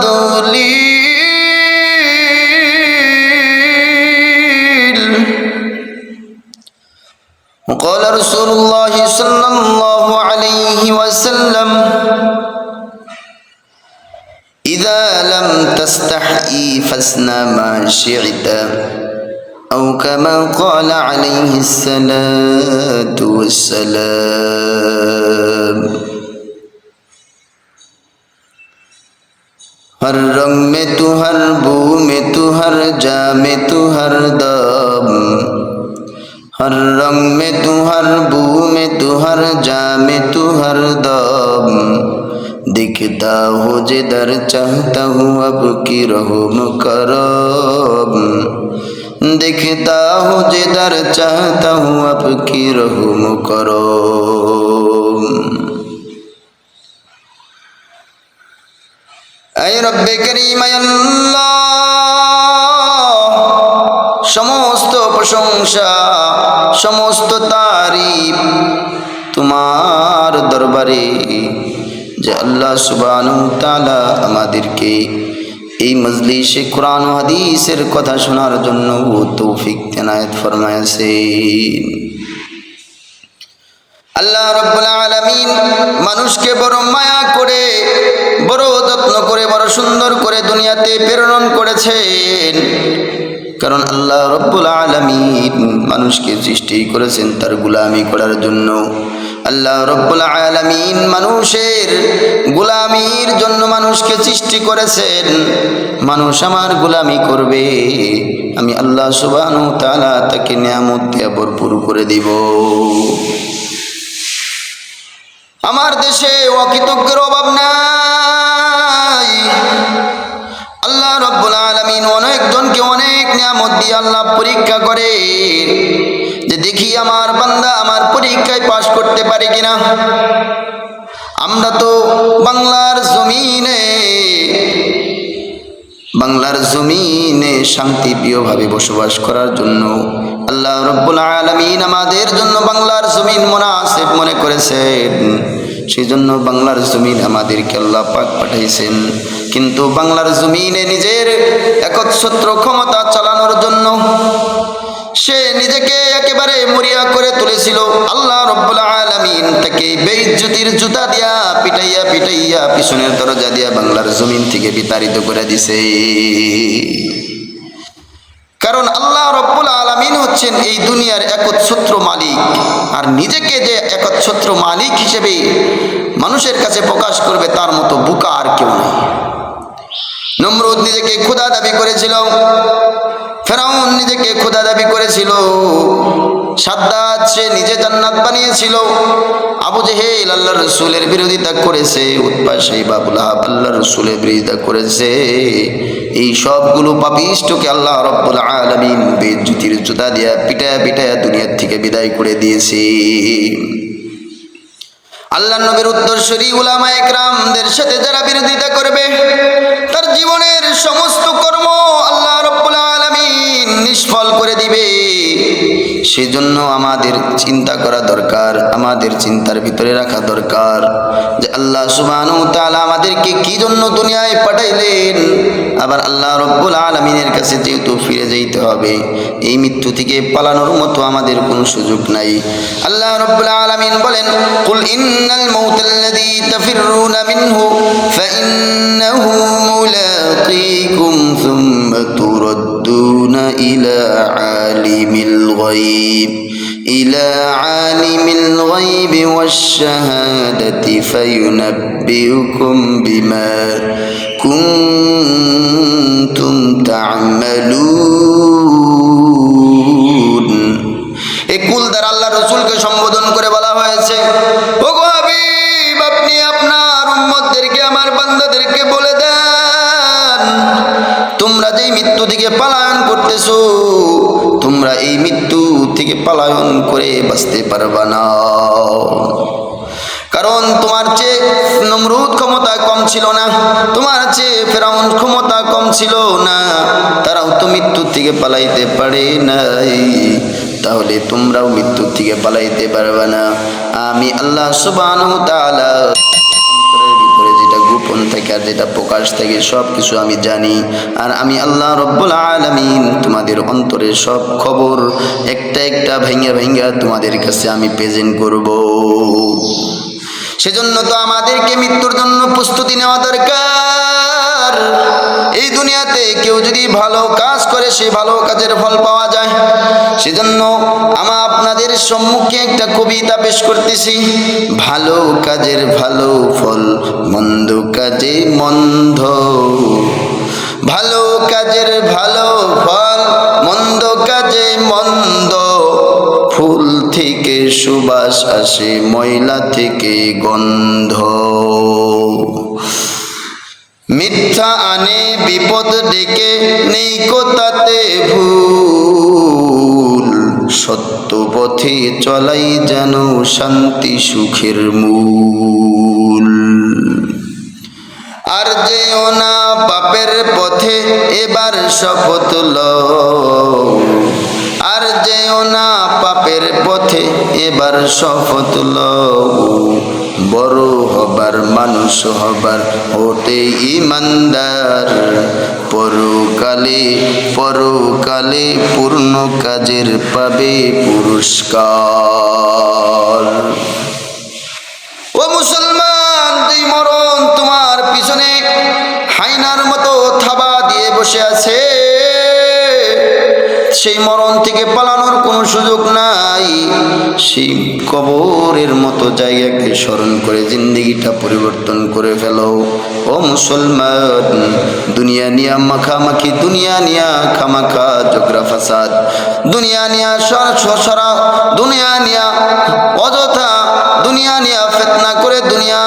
تضليل وقال رسول الله صلى الله عليه وسلم إذا لم تستحي فاصنع ما شئت أو كما قال عليه الصلاة والسلام. हर रंग में तू हर बू में तू हर जा में तू हर दम हर रंग में तू हर बू में तू हर जा में तू हर दम दिखता हो जिधर चाहता हूँ अब की रहो मुकरम दिखता हो जिधर चाहता हूँ अब की रहो मुकरम আই রব্বে সমস্ত প্রশংসা, সমস্ত তারিফ তোমার দরবারে যে আল্লাহ সুবানু তালা আমাদেরকে এই মজলিসে কোরআন ও হাদিসের কথা শোনার জন্য তৌফিক তেনায়ত ফরমায়াছেন আল্লাহ রব্বুল আলামিন মানুষকে বড় মায়া করে বড় যত্ন করে, বড় সুন্দর করে দুনিয়াতে প্রেরণ করেছেন। কারণ আল্লাহ রব্বুল আলমিন মানুষকে সৃষ্টি করেছেন তার গুলামি করার জন্য। আল্লাহ রব্বুল আলামিন মানুষের গুলামির জন্য মানুষকে সৃষ্টি করেছেন। মানুষ আমার গুলামি করবে, আমি আল্লাহ সুবহানাহু তালা তাকে নিয়ামত দিয়ে ভরপুর করে দিব। আমার দেশে অকৃতজ্ঞের অভাব নাই। আল্লাহ রব্বুল আলমিন অনেকজনকে অনেক নিয়ামত দিয়ে আল্লাহ পরীক্ষা করে যে দেখি আমার বান্দা আমার পরীক্ষায় পাশ করতে পারে কিনা। আমরা তো বাংলার জমিনে বাংলার জমিনে শান্তিপ্রিয়ভাবে বসবাস করার জন্য আল্লাহ রব্বুল আলমিন আমাদের জন্য বাংলার জমিন মোনাসেব মনে করেছেন। সেই জন্য বাংলার জমিন আমাদেরকে আল্লাহ পাক পাঠাইছেন। কিন্তু বাংলার জমিনে নিজের একচ্ছত্র ক্ষমতা চালানোর জন্য সে নিজেকে একেবারে মরিয়া করে তুলেছিল। আল্লাহ রব্বুল আলামিন তাকে বেইজ্জতির জুতা দিয়া পিটাইয়া পিটাইয়া পিছনের দরজা দিয়া বাংলার জমিন থেকে বিতাড়িত করে দিছে। কারণ আল্লাহ রব্বুল হচ্ছেন এই দুনিয়ার একচ্ছত্র মালিক। আর নিজেকে যে একচ্ছত্র মালিক হিসেবে মানুষের কাছে প্রকাশ করবে, তার মতো বুকা আর কেউ নেই। নমরুদ নিজেকে ক্ষুদা দাবি করেছিল, ফেরাউন নিজেকে খোদা দাবি করেছিল সাদ্দাত সে নিজে জান্নাত বানিয়েছিল। আবু জেহেল আল্লাহ রসুলের বিরোধিতা করেছে, উৎপা সেই বাবুল আল্লাহ রসুলের বিরোধিতা করেছে। এই সবগুলো পাপিষ্টকে আল্লাহ রব্বুল আলমিন বেজ্জুতির জুতা দিয়া পিটায়া পিটায়া দুনিয়ার থেকে বিদায় করে দিয়েছে। আল্লাহ নবীর উত্তরসূরি উলামা একরামদের সাথে যারা বিরোধিতা করবে সেজন্য আমাদের চিন্তা করা দরকার, আমাদের চিন্তার ভিতরে রাখা দরকার যে আল্লাহ সুবহানাহু ওয়া তাআলা আমাদেরকে কি জন্য দুনিয়ায় পাঠাইলেন? আবার আল্লাহ রব্বুল আলমিনের কাছে যেহেতু ফিরে যেতে হবে, এই মৃত্যু থেকে পালানোর মতো আমাদের কোনো সুযোগ নাই। আল্লাহ রব্বুল আলমিন বলেন, কুল ইন্নাল মাউতাল্লাযী তাফিররুনা মিনহু ফাইন্নাহু মুলাকীকুম সুম্মা يردون إلى عالم الغيب إلى عالم الغيب والشهادة فينبئكم بما كنتم تعملون. পালায়ন করতেছো, তোমরা এই মৃত্যু থেকে পালায়ন করে বাঁচতে পারবা না। কারণ তোমার চেয়ে নমরুদ ক্ষমতা কম ছিল না, তোমার চেয়ে ফেরাউন ক্ষমতা কম ছিল না, তারাও তো মৃত্যুর থেকে পালাইতে পারে নাই। তাহলে তোমরাও মৃত্যুর থেকে পালাইতে পারবে না। আমি আল্লাহ ভিতরে যেটা গোপন থেকে আর যেটা প্রকাশ থেকে সব কিছু আমি জানি। আর আমি আল্লাহ রব্বুল আলমিন তোমাদের অন্তরে সব খবর একটা একটা ভেঙে ভেঙে তোমাদের কাছে আমি প্রেজেন্ট করব। সেজন্য তো আমাদেরকে মৃত্যুর জন্য প্রস্তুতি নেওয়া দরকার। এই দুনিয়াতে কেউ যদি ভালো কাজ করে সে ভালো কাজের ফল পাওয়া যায়। সেজন্য আমি আপনাদের সম্মুখে একটা কবিতা পেশ করতেছি। ভালো কাজের ভালো ফল, মন্দ কাজে মন্দ। ভালো কাজের ভালো ফল, মন্দ কাজে মন্দ। ফুল থেকে সুবাস আসে, ময়লা থেকে গন্ধ। মিথ্যা আনে, বিপদ ডেকে নেই কোথাতে ভুল। সত্য পথে চলাই যেন শান্তি সুখের মূল। আর যেও না পাপের পথে, এবার শপথ লও। আর যেও না পাপের পথে, এবার শপথ লও। বড় হবার, মানুষ হবার হতে ইমানদার। পরকালে পরকালে পূর্ণ কাজের পাবে পুরস্কার। ও মুসলমান, যেই মরণ তোমার পিছনে হাইনার মতো থাবা দিয়ে বসে আছে সেই মরণ থেকে পালানোর কোনো সুযোগ নাই। সেই কবরের মতো জায়গাকে স্মরণ করে জিন্দিগিটা পরিবর্তন করে ফেল। ও মুসলমান, দুনিয়া নিয়া মাখামাখি, দুনিয়া নিয়া খামাখা জোগ্রা ফাসাদ। দুনিয়া নিয়া সর সরা দুনিয়া নিয়া অযথা দুনিয়া নিয়া ফেতনা করে, দুনিয়া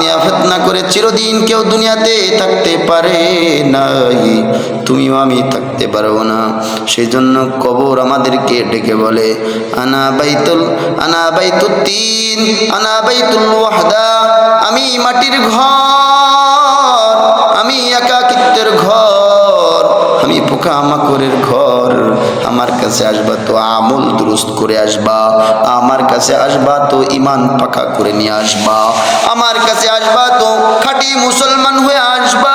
নিয়া ফেতনা করে চিরদিন কেউ দুনিয়াতে থাকতে পারে নাই। তুমিও আমি থাকতে পারব না। সেই জন্য কবর আমাদেরকে ডেকে বলে, আনা বাইতুল আনা বাইতুল তিন আনা বাইতুল ওয়াহদা, আমি মাটির ঘর, আমি একাকিত্বের ঘর পোকা মাকড়ের ঘর। আমার কাছে আসবা তো আমল দুরুস্ত করে আসবা। আমার কাছে আসবা তো ইমান পাকা করে নিয়ে আসবা। আমার কাছে আসবা তো খাঁটি মুসলমান হয়ে আসবা।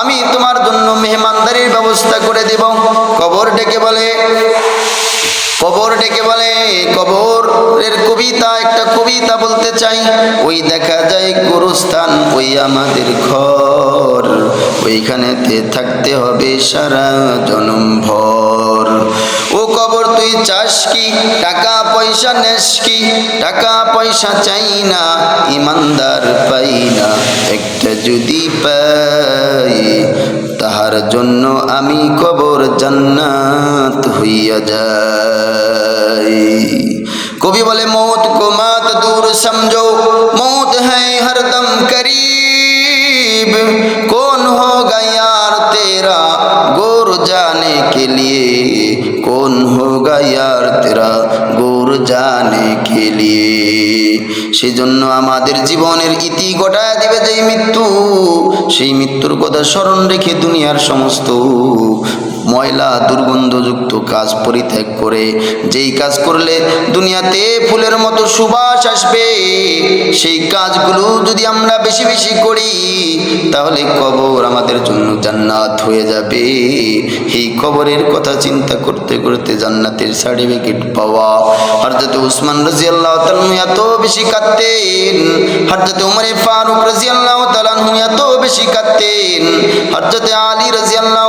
আমি তোমার জন্য মেহমানদারির ব্যবস্থা করে দেব। কবর ডেকে বলে কবর ডেকে বলে, কবরের কবিতা, একটা কবিতা বলতে চাই। ওই দেখা যায় গুরুস্থান, ওই আমাদের ঘর। ওইখানেতে থাকতে হবে সারা জনম ভর। ও কবর তুই চাস কি? টাকা পয়সা নেস কি? টাকা পয়সা চাই না, ইমানদার পাই না। একটা যদি পাই, তাহার জন্য আমি কবর জান্নাত হইয়া যাই। কবি বলে মौत রাত্রা গৌর জানে খেলিয়ে সেজন্য আমাদের জীবনের ইতি গোটায় দিবে যেই মৃত্যু, সেই মৃত্যুর কথা স্মরণ রেখে দুনিয়ার সমস্ত ময়লা দুর্গন্ধযুক্ত কাজ পরিত্যাগ করে, যেই কাজ করলে দুনিয়াতে ফুলের মতো সুবাস আসবে, সেই কাজগুলো যদি আমরা বেশি বেশি করি, তাহলে কবর আমাদের জন্য জান্নাত হয়ে যাবে। এই কবরের কথা চিন্তা করতে করতে জান্নাতের সার্টিফিকেট পাওয়া হরজত উসমান রাজি আল্লাহ এত বেশি কাঁদতেন হরজত উমরে ফারুক রাজি আল্লাহ এত বেশি কাঁদতেন হরজত আলী রাজি আল্লাহ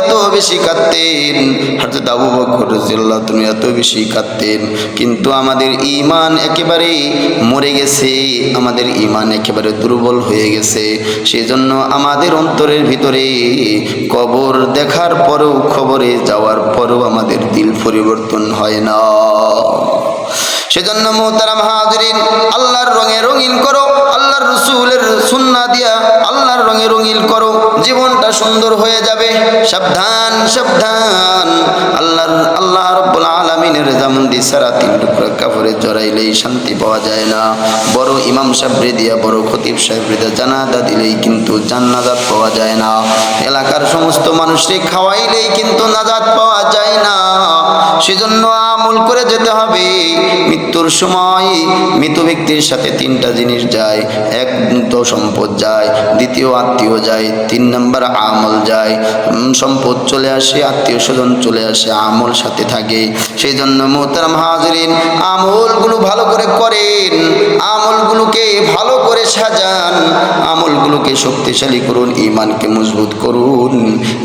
এত বেশি কাঁদতেন। হরজত আবু বকর রাজি আল্লাহ তুমি এত বেশি কাঁদতেন। কিন্তু আমাদের ইমান একেবারে মরে গেছে। আমাদের ইমান একেবারে দুর্বল হয়ে গেছে। সেই জন্য আমাদের অন্তরের ভিতরে কবর দেখার পরেও খবরে যাওয়ার পরেও আমাদের দিল পরিবর্তন হয় না। সেজন্য মোহতারাম হাজরিন, আল্লাহর রঙে রঙিন করো, আল্লাহর রসুলের সুন্না দিয়া আল্লাহর রঙে রঙিল করো, জীবনটা সুন্দর হয়ে যাবে। সাবধান সাবধান। আল্লাহর, আল্লাহ রব্বুল আলমিনের জামুন্দি সারা তিন টুকরা কাপড়ে জড়াইলেই শান্তি পাওয়া যায় না। বড় ইমাম সাহেবরে দিয়া বড় খতিব সাহেবরে দিয়া জানাজা দিলেই কিন্তু জান্নাজাত পাওয়া যায় না। এলাকার সমস্ত মানুষকে খাওয়াইলেই কিন্তু নাজাত পাওয়া যায় না। সেজন্য আমল করে যেতে হবে। মৃত্যুর সময় মৃত ব্যক্তির সাথে তিনটা জিনিস যায়। এক তো সম্পদ যায়। দ্বিতীয়, আত্মীয় যায়। তিন নম্বর, আমল যায়। সম্পদ চলে আসে, আত্মীয় স্বজন চলে আসে, আমল সাথে থাকে। সেই জন্য মোহতারাম হাজরিন, আমলগুলো ভালো করে করেন, আমলগুলোকে ভালো করে সাজান, আমলগুলোকে শক্তিশালী করুন ইমানকে মজবুত করুন।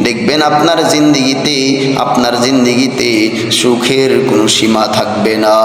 দেখবেন আপনার জিন্দিগিতে আপনার জিন্দিগিতে সুখের কোনো সীমা থাকবে না।